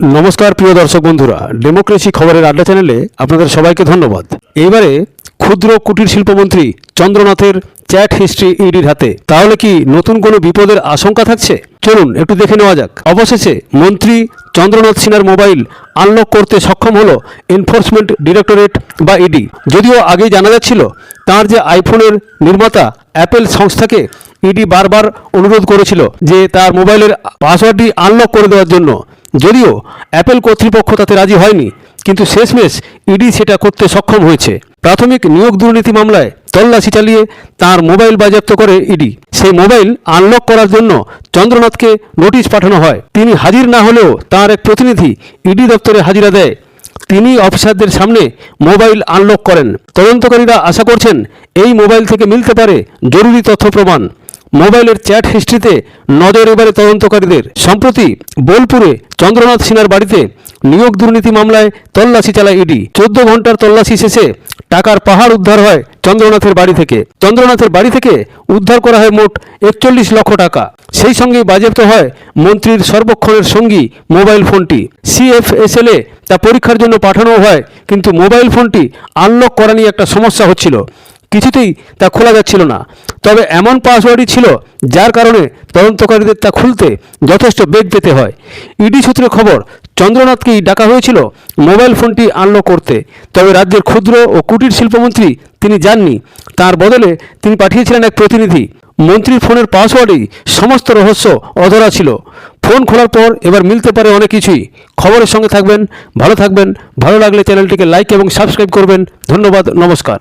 নমস্কার, প্রিয় দর্শক বন্ধুরা। ডেমোক্রেসি খবরের আড্ডা চ্যানেলে আপনাদের সবাইকে ধন্যবাদ। এইবারে ক্ষুদ্র কুটির শিল্পমন্ত্রী চন্দ্রনাথের চ্যাট হিস্ট্রি ইডির হাতে। তাহলে কি নতুন কোনো বিপদের আশঙ্কা থাকছে? চলুন, একটু দেখে নেওয়া যাক। অবশেষে মন্ত্রী চন্দ্রনাথ সিনহার মোবাইল আনলক করতে সক্ষম হলো এনফোর্সমেন্ট ডিরেক্টরেট বা ইডি। যদিও আগেই জানা যাচ্ছিল, তার যে আইফোনের নির্মাতা অ্যাপেল সংস্থাকে ইডি বারবার অনুরোধ করেছিল যে তার মোবাইলের পাসওয়ার্ডটি আনলক করে দেওয়ার জন্য। যদিও অ্যাপেল কর্তৃপক্ষ তাতে রাজি হয়নি, কিন্তু শেষমেশ ইডি সেটা করতে সক্ষম হয়েছে। প্রাথমিক নিয়োগ দুর্নীতি মামলায় তল্লাশি চালিয়ে তার মোবাইল বাজেয়াপ্ত করে ইডি। সেই মোবাইল আনলক করার জন্য চন্দ্রনাথকে নোটিশ পাঠানো হয়। তিনি হাজির না হলেও তার এক প্রতিনিধি ইডি দপ্তরে হাজিরা দেয়। তিনি অফিসারদের সামনে মোবাইল আনলক করেন। তদন্তকারীরা আশা করছেন এই মোবাইল থেকে মিলতে পারে জরুরি তথ্য প্রমাণ। মোবাইলের চ্যাট হিস্ট্রিতে নজর এবারে তদন্তকারীদের। সম্প্রতি বোলপুরে চন্দ্রনাথ সিনহার বাড়িতে নিয়োগ দুর্নীতি মামলায় তল্লাশি চালায় ইডি। চোদ্দ ঘণ্টার তল্লাশি শেষে টাকার পাহাড় উদ্ধার হয় চন্দ্রনাথের বাড়ি থেকে। চন্দ্রনাথের বাড়ি থেকে উদ্ধার করা হয় মোট একচল্লিশ লক্ষ টাকা। সেই সঙ্গে বাজেয়াপ্ত হয় মন্ত্রীর সর্বক্ষণের সঙ্গী মোবাইল ফোনটি। সিএফএসএল তা পরীক্ষার জন্য পাঠানো হয়, কিন্তু মোবাইল ফোনটি আনলক করা নিয়ে একটা সমস্যা হচ্ছিল। কিছুতেই তা খোলা যাচ্ছিল না। তবে এমন পাসওয়ার্ডই ছিল যার কারণে তদন্তকারীদের তা খুলতে যথেষ্ট বেগ পেতে হয়। ইডি সূত্রে খবর, চন্দ্রনাথকেই ডাকা হয়েছিল মোবাইল ফোনটি আনলক করতে। তবে রাজ্যের ক্ষুদ্র ও কুটির শিল্পমন্ত্রী তিনি যাননি। তার বদলে তিনি পাঠিয়েছিলেন এক প্রতিনিধি। মন্ত্রীর ফোনের পাসওয়ার্ডেই সমস্ত রহস্য অধরা ছিল। ফোন খোলার পর এবার মিলতে পারে অনেক কিছুই। খবরের সঙ্গে থাকবেন, ভালো থাকবেন। ভালো লাগলে চ্যানেলটিকে লাইক এবং সাবস্ক্রাইব করবেন। ধন্যবাদ, নমস্কার।